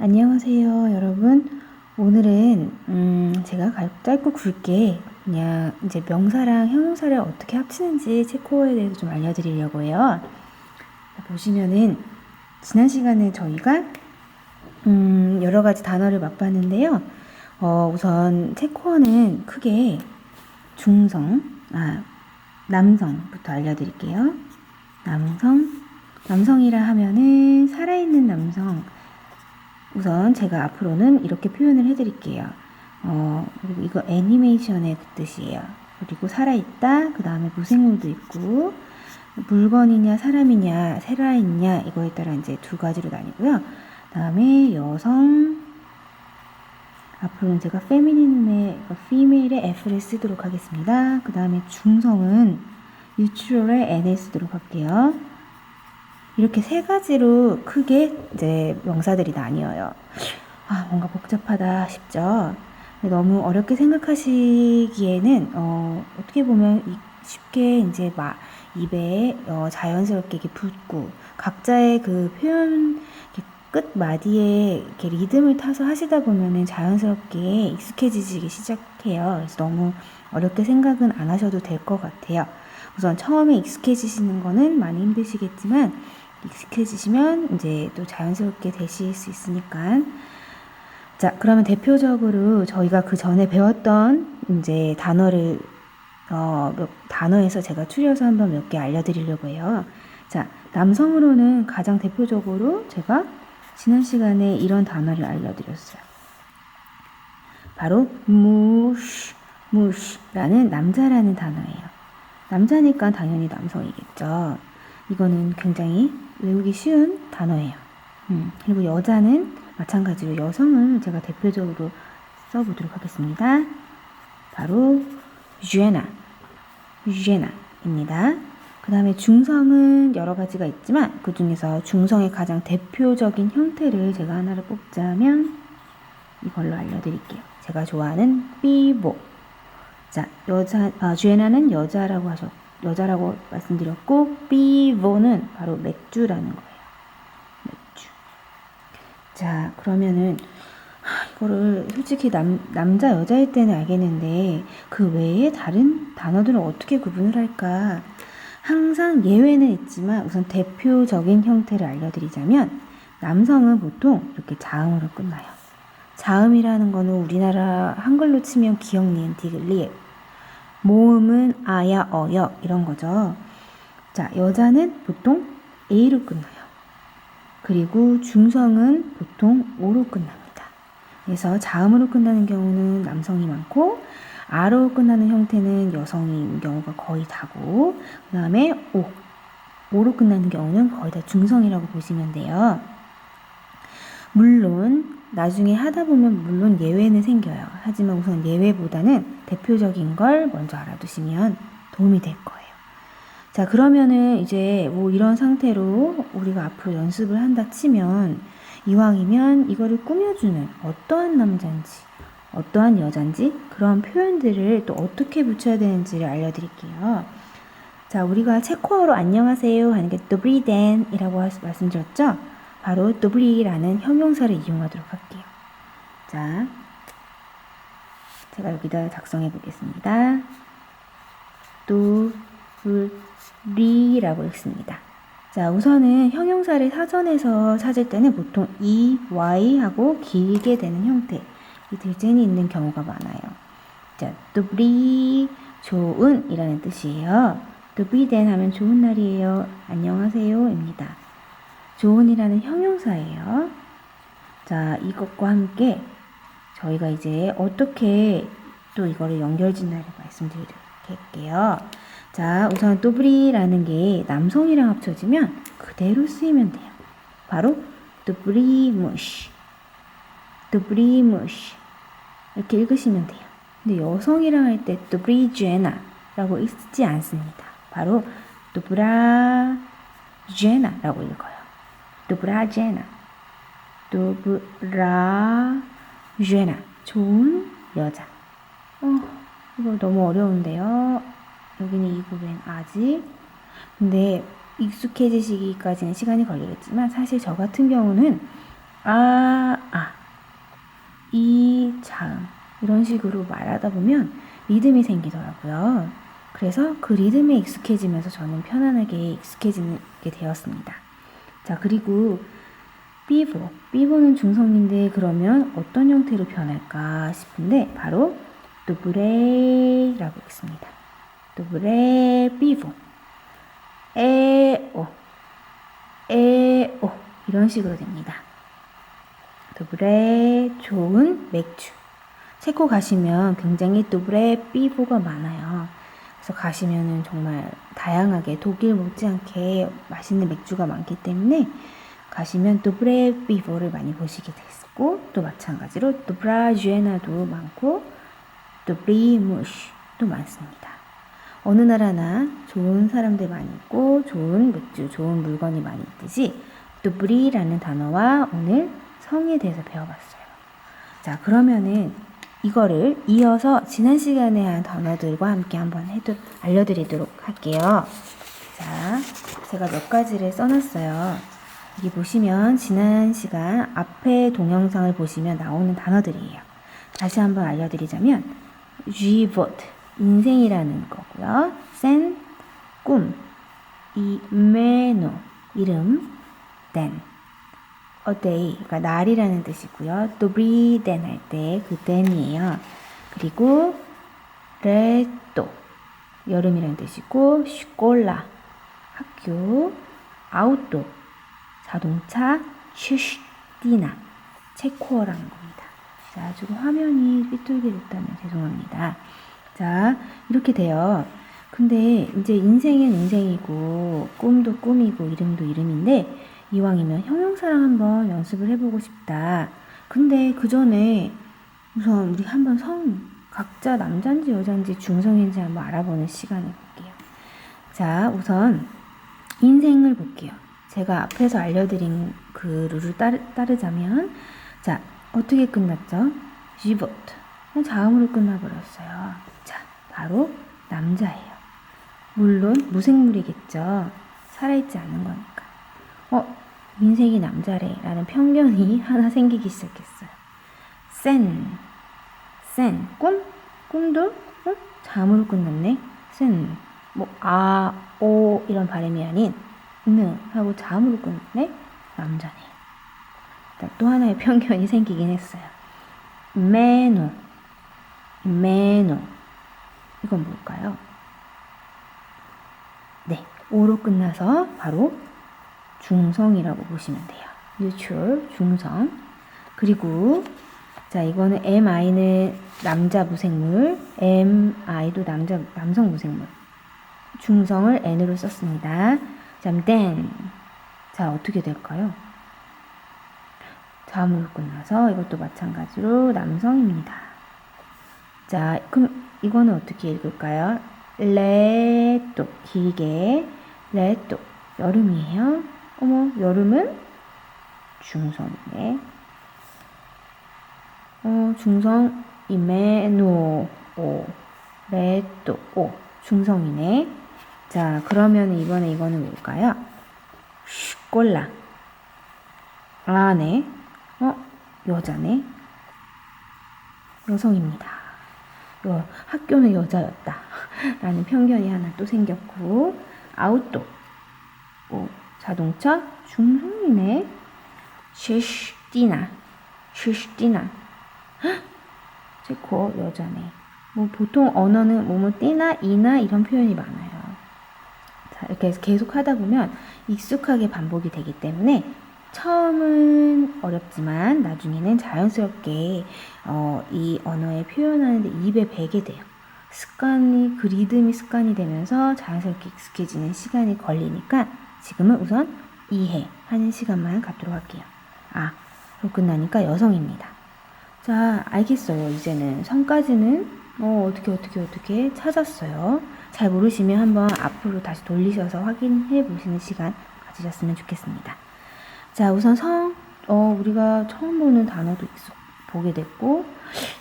안녕하세요, 여러분. 오늘은 음, 제가 갈- 짧고 굵게 그냥 이제 명사랑 형용사를 어떻게 합치는지 체코어에 대해서 좀 알려드리려고 해요. 자, 보시면은 지난 시간에 저희가 음, 여러 가지 단어를 맛봤는데요. 어, 우선 체코어는 크게 중성, 아, 남성부터 알려드릴게요. 남성, 남성이라 하면은 살아있는 남성. 우선 제가 앞으로는 이렇게 표현을 해드릴게요. 어, 그리고 이거 애니메이션의 그 뜻이에요. 그리고 살아있다, 그 다음에 무생물도 있고, 물건이냐, 사람이냐, 살아있냐, 이거에 따라 이제 두 가지로 나뉘고요. 그 다음에 여성, 앞으로는 제가 페미닌의, 피메일의 F를 쓰도록 하겠습니다. 그 다음에 중성은 뉴트럴의 N을 쓰도록 할게요. 이렇게 세 가지로 크게 이제 명사들이 나뉘어요. 아, 뭔가 복잡하다 싶죠? 너무 어렵게 생각하시기에는, 어, 어떻게 보면 이- 쉽게 이제 막 입에 어, 자연스럽게 이렇게 붙고, 각자의 그 표현 이렇게 끝 마디에 이렇게 리듬을 타서 하시다 보면은 자연스럽게 익숙해지기 시작해요. 그래서 너무 어렵게 생각은 안 하셔도 될 것 같아요. 우선 처음에 익숙해지시는 거는 많이 힘드시겠지만 익숙해지시면 이제 또 자연스럽게 되실 수 있으니까 자 그러면 대표적으로 저희가 그 전에 배웠던 이제 단어를 어, 몇 단어에서 제가 추려서 한번 몇 개 알려드리려고 해요. 자 남성으로는 가장 대표적으로 제가 지난 시간에 이런 단어를 알려드렸어요. 바로 무시 무시라는 남자라는 단어예요. 남자니까 당연히 남성이겠죠. 이거는 굉장히 외우기 쉬운 단어예요. 음, 그리고 여자는 마찬가지로 여성을 제가 대표적으로 써보도록 하겠습니다. 바로 쥐에나, 쥐에나입니다. 그 다음에 중성은 여러 가지가 있지만 그 중에서 중성의 가장 대표적인 형태를 제가 하나를 뽑자면 이걸로 알려드릴게요. 제가 좋아하는 삐보. 자, 여자, 아, 쥐에나는 여자라고 하셨, 여자라고 말씀드렸고, 삐보는 바로 맥주라는 거예요. 맥주. 자, 그러면은, 하, 이거를 솔직히 남, 남자, 여자일 때는 알겠는데, 그 외에 다른 단어들은 어떻게 구분을 할까? 항상 예외는 있지만, 우선 대표적인 형태를 알려드리자면, 남성은 보통 이렇게 자음으로 끝나요. 자음이라는 거는 우리나라 한글로 치면 기역, 니은, 디귿, 리을. 모음은 아야, 어여 이런 거죠. 자, 여자는 보통 A로 끝나요. 그리고 중성은 보통 O로 끝납니다. 그래서 자음으로 끝나는 경우는 남성이 많고 아로 끝나는 형태는 여성인 경우가 거의 다고 그 다음에 오, 오로 끝나는 경우는 거의 다 중성이라고 보시면 돼요. 물론 나중에 하다 보면 물론 예외는 생겨요. 하지만 우선 예외보다는 대표적인 걸 먼저 알아두시면 도움이 될 거예요. 자, 그러면은 이제 뭐 이런 상태로 우리가 앞으로 연습을 한다 치면 이왕이면 이거를 꾸며주는 어떠한 남자인지 어떠한 여잔지 그런 표현들을 또 어떻게 붙여야 되는지를 알려드릴게요. 자, 우리가 체코어로 안녕하세요 하는 게 도브리덴이라고 말씀드렸죠? 바로 도브리라는 형용사를 이용하도록 할게요. 자, 제가 여기다 작성해 보겠습니다. 도브리라고 읽습니다. 자, 우선은 형용사를 사전에서 찾을 때는 보통 e, y 하고 길게 되는 형태, 이 들젠이 있는 경우가 많아요. 자, 도브리 좋은이라는 뜻이에요. 도브리덴 하면 좋은 날이에요. 안녕하세요 입니다. 좋은이라는 형용사예요. 자, 이것과 함께 저희가 이제 어떻게 또 이거를 연결짓나를 말씀드릴게요. 자, 우선 또브리라는 게 남성이랑 합쳐지면 그대로 쓰이면 돼요. 바로 또브리무시, 또브리무시 이렇게 읽으시면 돼요. 근데 여성이랑 할 때 또브리제나라고 읽지 않습니다. 바로 또브라제나라고 읽어요. 도브라제나 도브라제나 좋은 여자 어 이거 너무 어려운데요 여기는 이구벤 아직 근데 익숙해지시기까지는 시간이 걸리겠지만 사실 저 같은 경우는 아, 아 다음 이런 식으로 말하다 보면 리듬이 생기더라고요. 그래서 그 리듬에 익숙해지면서 저는 편안하게 익숙해지게 되었습니다. 자, 그리고 삐보. 삐보는 중성인데 그러면 어떤 형태로 변할까 싶은데 바로 두브레라고 있습니다. 두브레 삐보. 에오. 에오. 이런 식으로 됩니다. 두브레 좋은 맥주. 체코 가시면 굉장히 두브레 삐보가 많아요. 그래서 가시면은 정말 다양하게 독일 못지않게 맛있는 맥주가 많기 때문에 가시면 두브레 삐보를 많이 보시게 됐고 또 마찬가지로 두브라주에나도 많고 두브리무시도 많습니다. 어느 나라나 좋은 사람들 많이 있고 좋은 맥주, 좋은 물건이 많이 있듯이 두브리라는 단어와 오늘 성에 대해서 배워봤어요. 자, 그러면은 이거를 이어서 지난 시간에 한 단어들과 함께 한번 해도 알려드리도록 할게요. 자, 제가 몇 가지를 써놨어요. 여기 보시면 지난 시간 앞에 동영상을 보시면 나오는 단어들이에요. 다시 한번 알려드리자면 život 인생이라는 거고요. sen 꿈, 이 meno 이름, den a day, 그러니까 날이라는 뜻이고요. dobrý den 할 때그 den이에요. 그리고 레또 여름이라는 뜻이고 슈콜라 학교 아우토 자동차 슈슈디나 체코어라는 겁니다. 자, 지금 화면이 삐뚤게 됐다면 죄송합니다. 자, 이렇게 돼요. 근데 이제 인생은 인생이고 꿈도 꿈이고 이름도 이름인데 이왕이면 형용사랑 한번 연습을 해보고 싶다. 근데 그 전에 우선 우리 한번 성 각자 남자인지 여자인지 중성인지 한번 알아보는 시간을 볼게요. 자, 우선 인생을 볼게요. 제가 앞에서 알려드린 그 룰을 따르, 따르자면 자, 어떻게 끝났죠? 지버트. 자음으로 끝나버렸어요. 자, 바로 남자예요. 물론 무생물이겠죠. 살아있지 않은 거니까. 어, 인생이 남자래. 라는 편견이 하나 생기기 시작했어요. 센. 센. 꿈? 꿈도? 어? 잠으로 끝났네? 센. 뭐, 아, 오, 이런 발음이 아닌, 느, 하고 잠으로 끝났네? 남자네. 또 하나의 편견이 생기긴 했어요. 메노. 메노. 이건 뭘까요? 네. 오로 끝나서 바로 중성이라고 보시면 돼요. neutral, 중성. 그리고 자, 이거는 MI는 남자 무생물, MI도 남자 남성 무생물. 중성을 N으로 썼습니다. 자, then. 자, 어떻게 될까요? 다음으로 끝나서 이것도 마찬가지로 남성입니다. 자, 그럼 이거는 어떻게 읽을까요? 레또 길게 레또 여름이에요. 어머, 여름은 중성이네. 어, 중성 이메노 오 레또 오 중성이네. 자, 그러면 이번에 이거는 뭘까요? 슈콜라. 아, 네. 어, 여자네. 여성입니다. 여, 학교는 여자였다. 라는 편견이 하나 또 생겼고, 아웃도. 오, 자동차 중성이네. 쉐슈디나. 쉐슈디나. 체코 여자네. 뭐 보통 언어는 뭐뭐 띠나 이나 이런 표현이 많아요. 자, 이렇게 계속 하다 보면 익숙하게 반복이 되기 때문에 처음은 어렵지만 나중에는 자연스럽게 어, 이 언어에 표현하는데 입에 배게 돼요. 습관이 그 리듬이 습관이 되면서 자연스럽게 익숙해지는 시간이 걸리니까 지금은 우선 이해하는 시간만 갖도록 할게요. 아, 그리고 끝나니까 여성입니다. 자, 알겠어요. 이제는 성까지는 어, 어떻게 어떻게 어떻게 찾았어요. 잘 모르시면 한번 앞으로 다시 돌리셔서 확인해 보시는 시간 가지셨으면 좋겠습니다. 자, 우선 성, 어, 우리가 처음 보는 단어도 익숙 보게 됐고,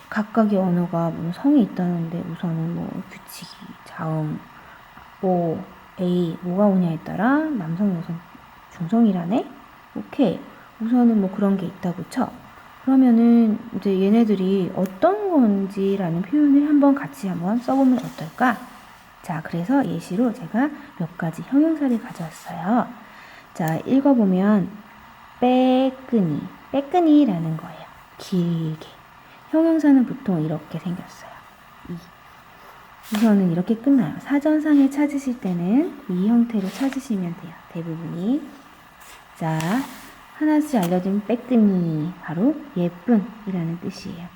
각각의 언어가 뭐 성이 있다는데 우선은 뭐 규칙이, 자음, 오, A, 뭐가 오냐에 따라 남성, 여성, 중성이라네? 오케이. 우선은 뭐 그런 게 있다고 쳐. 그러면은 이제 얘네들이 어떤 건지라는 표현을 한번 같이 한번 써보면 어떨까? 자, 그래서 예시로 제가 몇 가지 형용사를 가져왔어요. 자, 읽어보면 빼끈이, 빼끈이라는 거예요. 길게. 형용사는 보통 이렇게 생겼어요. 이. 우선은 이렇게 끝나요. 사전상에 찾으실 때는 이 형태로 찾으시면 돼요. 대부분이. 자, 하나씩 알려준 빼끈이 바로 예쁜이라는 뜻이에요.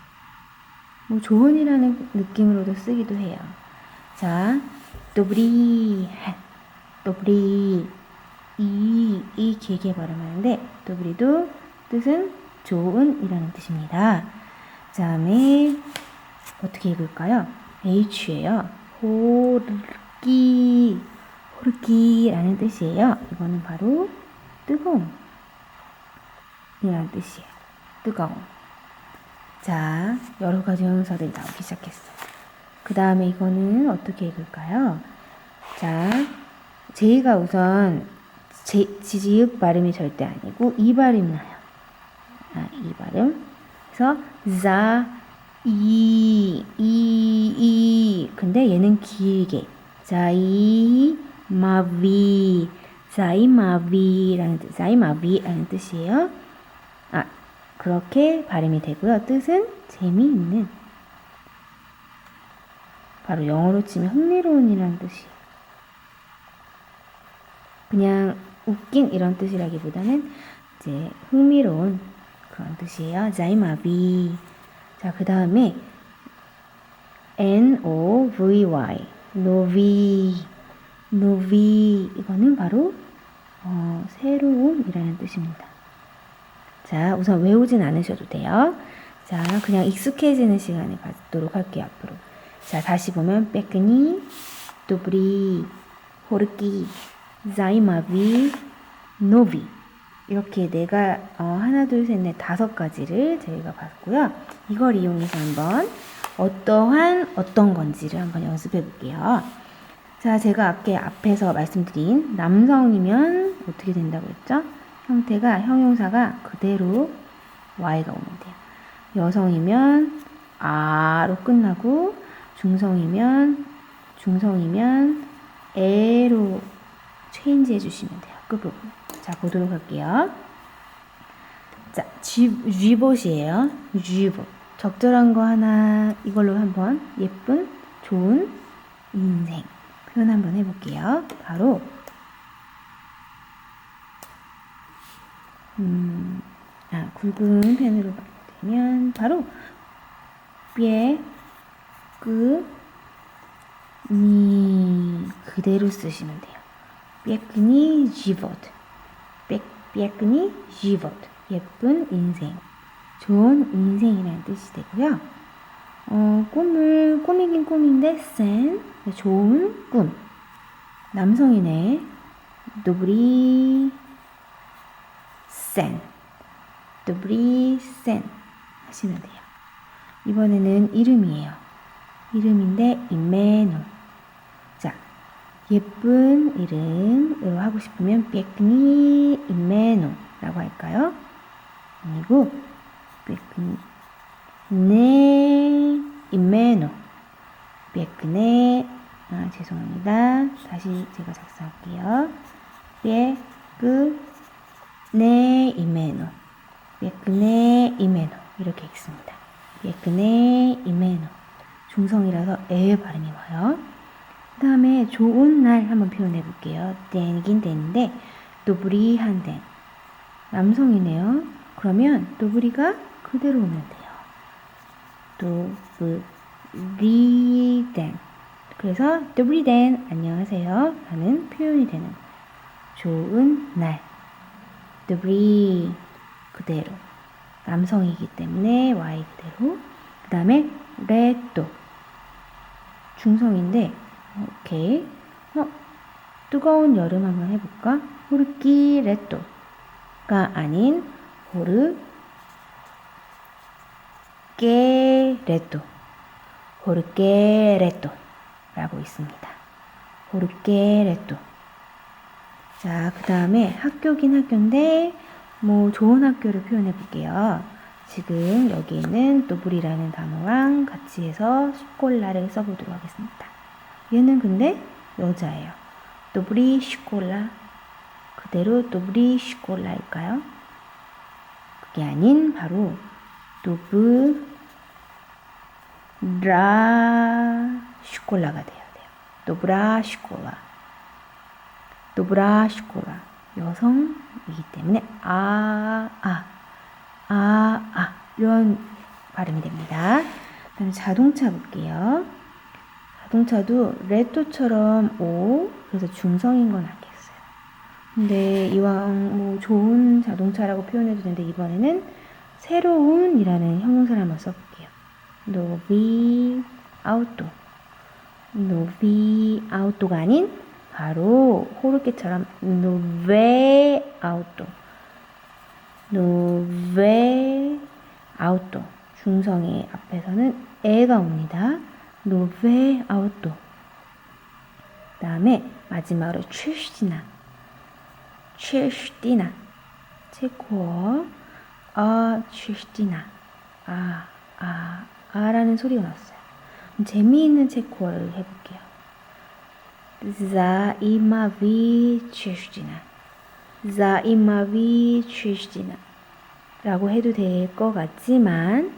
뭐 좋은이라는 느낌으로도 쓰기도 해요. 자, 또브리, 또브리 이, 이 길게 발음하는데 또브리도 뜻은 좋은이라는 뜻입니다. 그 다음에 어떻게 읽을까요? H예요. 호르기, 호르기라는 뜻이에요. 이거는 바로 뜨거움. 이라는 뜻이에요. 뜨거움. 자, 여러 가지 형용사들이 나오기 시작했어요. 그 다음에 이거는 어떻게 읽을까요? 자, 제이가 우선 제, 지지읍 발음이 절대 아니고 이 발음이 나요. 아, 이 발음. 그래서 자, 이, 이, 이. 근데 얘는 길게. 자이, 마비, 자이, 마비라는 뜻, 자이, 마비라는 뜻이에요. 아, 그렇게 발음이 되고요. 뜻은 재미있는. 바로 영어로 치면 흥미로운이라는 뜻이에요. 그냥 웃긴 이런 뜻이라기보다는 이제 흥미로운 그런 뜻이에요. 자이마비. 자, 그 다음에 N-O-V-Y. 노비. 노비. 이거는 바로 어, 새로운이라는 뜻입니다. 자, 우선 외우진 않으셔도 돼요. 자, 그냥 익숙해지는 시간을 갖도록 할게요, 앞으로. 자, 다시 보면, 빼끄니, 또브리, 호르기, 자이마비, 노비. 이렇게 내가, 어, 하나, 둘, 셋, 넷, 다섯 가지를 저희가 봤고요. 이걸 이용해서 한번 어떠한, 어떤 건지를 한번 연습해 볼게요. 자, 제가 앞에, 앞에서 말씀드린 남성이면 어떻게 된다고 했죠? 형태가, 형용사가 그대로 Y가 오면 돼요. 여성이면 아로 끝나고 중성이면 중성이면 에로 체인지 해주시면 돼요. 끝부분. 자 보도록 할게요. 자 쥐, 쥐봇이에요. 쥐봇. 적절한 거 하나 이걸로 한번 예쁜 좋은 인생 표현 한번 해볼게요. 바로 음, 아, 굵은 펜으로 되면 바로 삐에 끄, 니 그대로 쓰시면 돼요. 삐에끄니 지버 드 삐에끄니 지버드 예쁜 인생 좋은 인생이라는 뜻이 되고요. 어, 꿈을 꿈이긴 꿈인데 센 좋은 꿈 남성이네 노브리 센 노브리 센 하시면 돼요. 이번에는 이름이에요. 이름인데 이메노. 자, 예쁜 이름으로 하고 싶으면 삐크니 이메노라고 할까요? 아니고 삐크니 네 이메노 삐크네 아 죄송합니다. 다시 제가 작성할게요. 삐크 네 이메노 삐크네 이메노 이렇게 읽습니다. 예근의 이메노 중성이라서 에 발음이 와요. 그 다음에 좋은 날 한번 표현해 볼게요. 땡이긴 땡인데 또브리한 땡 남성이네요. 그러면 또브리가 그대로 오면 돼요. 또브리땡 그래서 또브리땡 안녕하세요 라는 표현이 되는 좋은 날 또브리 그대로 남성이기 때문에 Y 그대로. 그 다음에 레또 중성인데 오케이. 어, 뜨거운 여름 한번 해볼까? 호르키 레또가 아닌 호르 깨 레또 호르케 레또라고 있습니다. 호르케 레또. 자, 그 다음에 학교긴 학교인데 뭐 좋은 학교를 표현해 볼게요. 지금 여기에는 또불이라는 단어랑 같이 해서 슈콜라를 써보도록 하겠습니다. 얘는 근데 여자예요. 또불이 슈콜라. 그대로 또불이 슈콜라일까요? 그게 아닌 바로 또브 라 슈콜라가 돼야 돼요. 또브라 슈콜라. 또브라 슈콜라. 여성이기 때문에 아, 아, 아, 아 이런 발음이 됩니다. 그다음 자동차 볼게요. 자동차도 레토처럼 오 그래서 중성인 건 알겠어요. 근데 이왕 뭐 좋은 자동차라고 표현해도 되는데 이번에는 새로운이라는 형용사를 한번 써볼게요. 노비 아우토 노비 아우토가 아닌 바로 호르케처럼 노베 아우토 노베 아우토 중성의 앞에서는 에가 옵니다. 아우토 그 다음에 마지막으로 출시나. 출시나. 체코어 아 출시나. 아 아, 아라는 소리가 났어요. 재미있는 체코어를 해볼게요. 자이마비 출시나. 자이마비 출시나. 라고 해도 될 것 같지만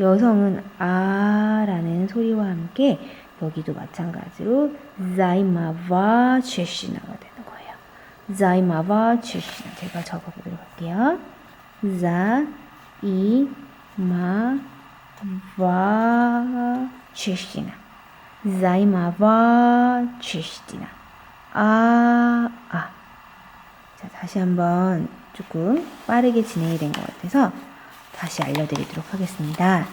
여성은 아라는 소리와 함께 여기도 마찬가지로 자이마바 출시나가 되는 거예요. 자이마바 출시나 제가 적어보도록 할게요. 자이마바 출시나 자이마바 출시나 아, 아. 자, 다시 한번 조금 빠르게 진행이 된 것 같아서 다시 알려드리도록 하겠습니다.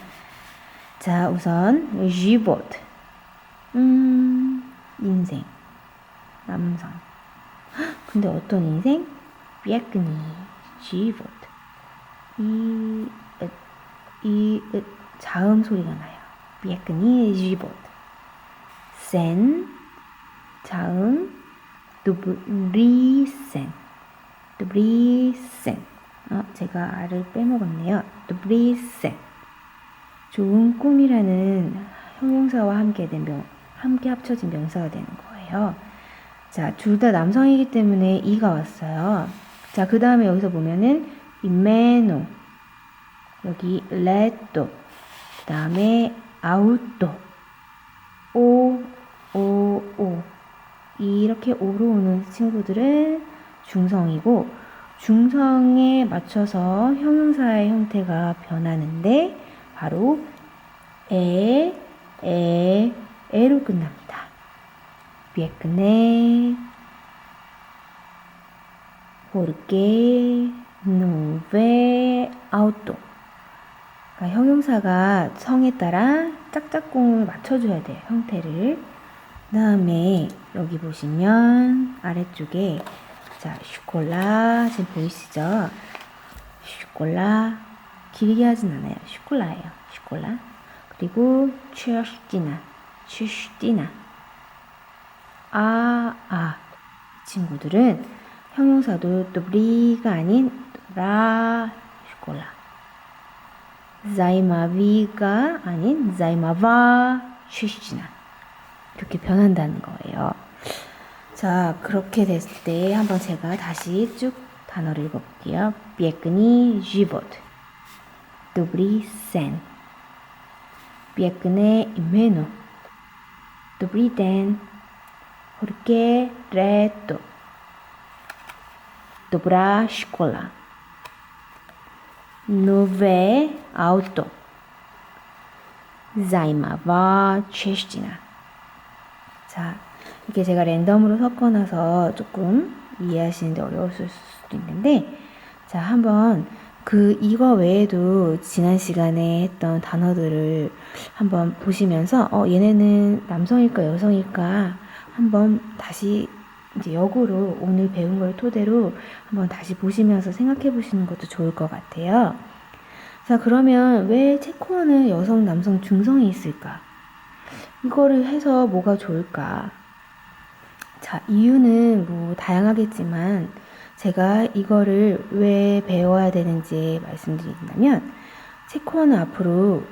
자, 우선 život. 음, 인생. 남성. 헉, 근데 어떤 인생? 비약근이 život. 이, 읒, 이, 읒, 자음 소리가 나요. 비약근이 život. 센, 자음, 두브리센. 두브리센. 어, 제가 알을 빼먹었네요. 두브리센. 좋은 꿈이라는 형용사와 함께 된 명, 함께 합쳐진 명사가 되는 거예요. 자, 둘 다 남성이기 때문에 이가 왔어요. 자, 그 다음에 여기서 보면은 이메노, 여기 레토, 그 다음에 아우토, 오, 오, 오. 이렇게 오로 오는 친구들은 중성이고 중성에 맞춰서 형용사의 형태가 변하는데 바로 에, 에, 에로 끝납니다. 비에크네, porque, nube, auto. 그러니까 형용사가 성에 따라 짝짝꿍을 맞춰줘야 돼요. 형태를. 그 다음에 여기 보시면 아래쪽에 자 슈콜라 지금 보이시죠? 슈콜라 길게 하진 않아요. 슈콜라예요. 슈콜라. 그리고 취어슈티나 취슈티나 아, 아. 이 친구들은 형용사도 또브리가 아닌 라 슈콜라 자이마비가 아닌 자이마바 취슈티나 이렇게 변한다는 거예요. 자, 그렇게 됐을 때 한번 제가 다시 쭉 단어를 읽어볼게요. 비에크니 život, dobrý sen. Pěkné jméno. Dobrý den. Horké léto. Dobrá škola. Nové auto. Zajímavá čeština. 자, 이게 제가 랜덤으로 섞어놔서 조금 이해하시는데 어려웠을 수도 있는데, 자, 한번 그 이거 외에도 지난 시간에 했던 단어들을 한번 보시면서, 어, 얘네는 남성일까 여성일까 한번 다시 이제 역으로 오늘 배운 걸 토대로 한번 다시 보시면서 생각해 보시는 것도 좋을 것 같아요. 자, 그러면 왜 체코어는 여성, 남성, 중성이 있을까? 이거를 해서 뭐가 좋을까? 자, 이유는 뭐 다양하겠지만 제가 이거를 왜 배워야 되는지 말씀드린다면 체코어는 앞으로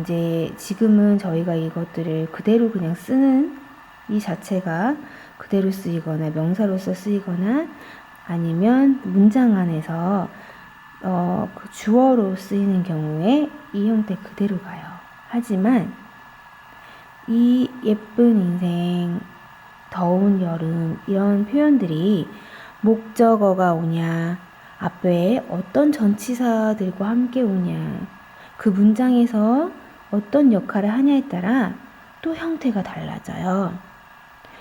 이제 지금은 저희가 이것들을 그대로 그냥 쓰는 이 자체가 그대로 쓰이거나 명사로서 쓰이거나 아니면 문장 안에서 어, 그 주어로 쓰이는 경우에 이 형태 그대로 가요. 하지만 이 예쁜 인생, 더운 여름 이런 표현들이 목적어가 오냐, 앞에 어떤 전치사들과 함께 오냐, 그 문장에서 어떤 역할을 하냐에 따라 또 형태가 달라져요.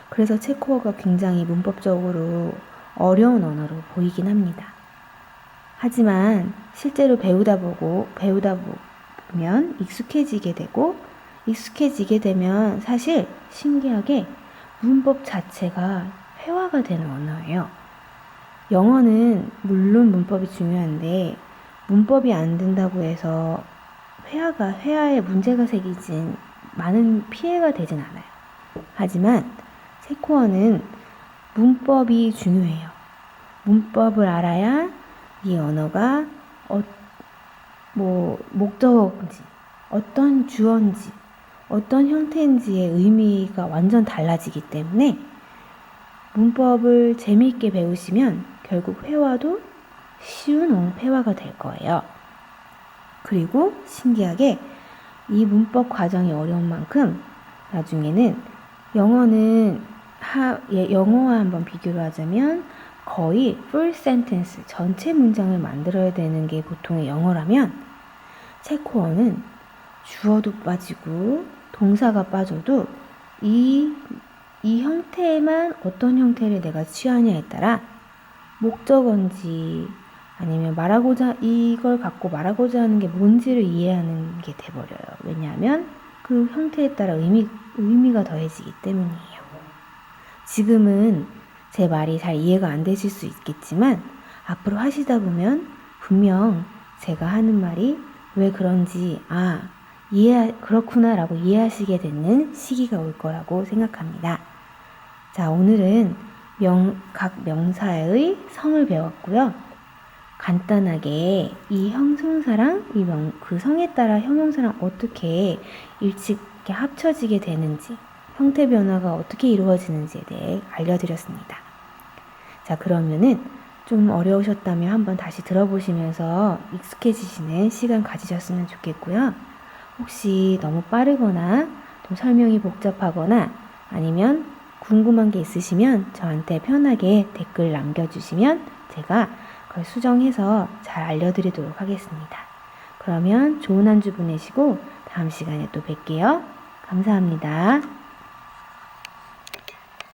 그래서 체코어가 굉장히 문법적으로 어려운 언어로 보이긴 합니다. 하지만 실제로 배우다 보고 배우다 보면 익숙해지게 되고 익숙해지게 되면 사실 신기하게 문법 자체가 회화가 되는 언어예요. 영어는 물론 문법이 중요한데 문법이 안 된다고 해서 회화가 회화에 문제가 생기진 많은 피해가 되진 않아요. 하지만 체코어는 문법이 중요해요. 문법을 알아야 이 언어가 어, 뭐 목적어인지 어떤 주어인지 어떤 형태인지의 의미가 완전 달라지기 때문에 문법을 재미있게 배우시면 결국 회화도 쉬운 회화가 될 거예요. 그리고 신기하게 이 문법 과정이 어려운 만큼 나중에는 영어는 하, 예, 영어와 한번 비교를 하자면 거의 full sentence 전체 문장을 만들어야 되는 게 보통의 영어라면 체코어는 주어도 빠지고 동사가 빠져도 이, 이 형태에만 어떤 형태를 내가 취하냐에 따라 목적어인지 아니면 말하고자 이걸 갖고 말하고자 하는 게 뭔지를 이해하는 게 돼버려요. 왜냐하면 그 형태에 따라 의미 의미가 더해지기 때문이에요. 지금은 제 말이 잘 이해가 안 되실 수 있겠지만 앞으로 하시다 보면 분명 제가 하는 말이 왜 그런지 아 이해 그렇구나라고 이해하시게 되는 시기가 올 거라고 생각합니다. 자 오늘은 명, 각 명사의 성을 배웠고요. 간단하게 이 형용사랑 이 명, 그 성에 따라 형용사랑 어떻게 일찍 합쳐지게 되는지, 형태 변화가 어떻게 이루어지는지에 대해 알려드렸습니다. 자, 그러면은 좀 어려우셨다면 한번 다시 들어보시면서 익숙해지시는 시간 가지셨으면 좋겠고요. 혹시 너무 빠르거나 좀 설명이 복잡하거나 아니면 궁금한 게 있으시면 저한테 편하게 댓글 남겨주시면 제가 그걸 수정해서 잘 알려드리도록 하겠습니다. 그러면 좋은 한 주 보내시고 다음 시간에 또 뵐게요. 감사합니다.